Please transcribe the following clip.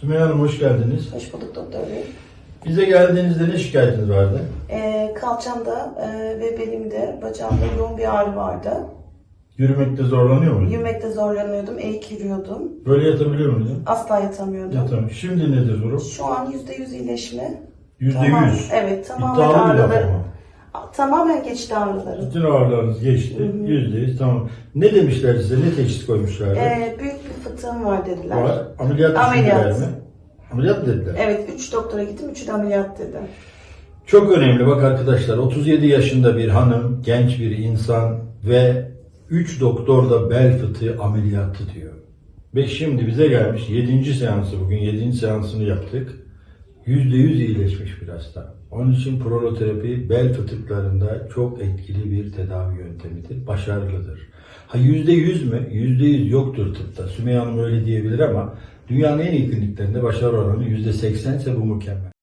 Sümeyye Hanım hoş geldiniz. Hoş bulduk doktor bey. Bize geldiğinizde ne şikayetiniz vardı? Ee, kalçamda e, ve belimde, bacağımda yoğun bir ağrı vardı. Yürümekte zorlanıyor muydun? Yürümekte zorlanıyordum, eğik yürüyordum. Böyle yatabiliyor muydun? Asla yatamıyordum. Yatamıyor. Şimdi nedir durum? Şu an %100 iyileşme. Yüzde Tamam, yüz. Evet, tamamen İddialı bir laf ağrıları. ama. Tamamen geçti ağrılarım. Bütün ağrılarınız geçti. Yüzde yüz tamam. Ne demişler size? Ne teşhis koymuşlardı? Ee, büyük fıtığım var dediler. Var. Ameliyat Ameliyat. mi? Ameliyat mı dediler? Evet, 3 doktora gittim, 3'ü de ameliyat dedi. Çok önemli bak arkadaşlar 37 yaşında bir hanım, genç bir insan ve 3 doktor da bel fıtığı ameliyatı diyor. Ve şimdi bize gelmiş 7. seansı bugün 7. seansını yaptık. %100 iyileşmiş bir hasta. Onun için proloterapi bel fıtıklarında çok etkili bir tedavi yöntemidir. Başarılıdır. Ha %100 mü? %100 yoktur tıpta. Sümeyye Hanım öyle diyebilir ama dünyanın en iyi kliniklerinde başarı oranı %80 ise bu mükemmel.